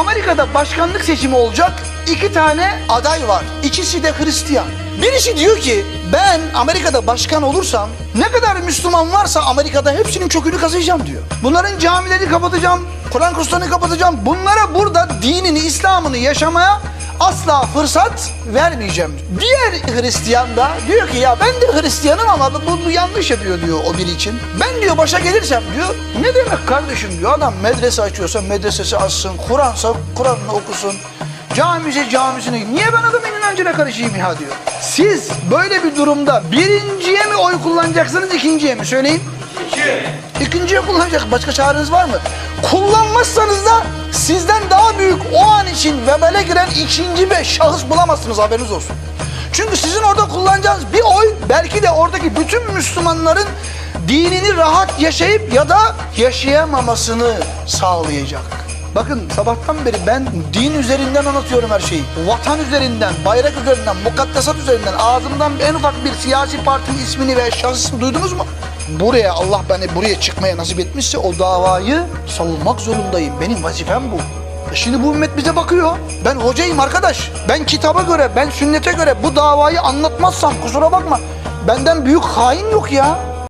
Amerika'da başkanlık seçimi olacak. İki tane aday var. İkisi de Hristiyan. Birisi diyor ki ben Amerika'da başkan olursam ne kadar Müslüman varsa Amerika'da hepsinin kökünü kazıyacağım diyor. Bunların camilerini kapatacağım, Kur'an kurslarını kapatacağım. Bunlara burada dinini, İslam'ını yaşamaya asla fırsat vermeyeceğim. Diğer Hristiyan da diyor ki ya ben de Hristiyanım ama bu, bu yanlış yapıyor diyor o biri için. Ben diyor başa gelirsem diyor ne demek kardeşim diyor adam medrese açıyorsa medresesi açsın, Kur'ansa Kur'an'ını okusun. Camisi camisini niye ben adamın inancına karışayım ya diyor. Siz böyle bir durumda birinciye mi oy kullanacaksınız ikinciye mi söyleyin. İkinciye kullanacak başka çareniz var mı? Kullanmazsanız da büyük o an için vebele giren ikinci bir şahıs bulamazsınız haberiniz olsun. Çünkü sizin orada kullanacağınız bir oy belki de oradaki bütün Müslümanların dinini rahat yaşayıp ya da yaşayamamasını sağlayacak. Bakın sabahtan beri ben din üzerinden anlatıyorum her şeyi. Vatan üzerinden, bayrak üzerinden, mukaddesat üzerinden ağzımdan en ufak bir siyasi partinin ismini ve şahsını duydunuz mu? Buraya Allah beni buraya çıkmaya nasip etmişse o davayı savunmak zorundayım. Benim vazifem bu. E Şimdi bu ümmet bize bakıyor. Ben hocayım arkadaş. Ben kitaba göre, ben sünnete göre bu davayı anlatmazsam kusura bakma. Benden büyük hain yok ya.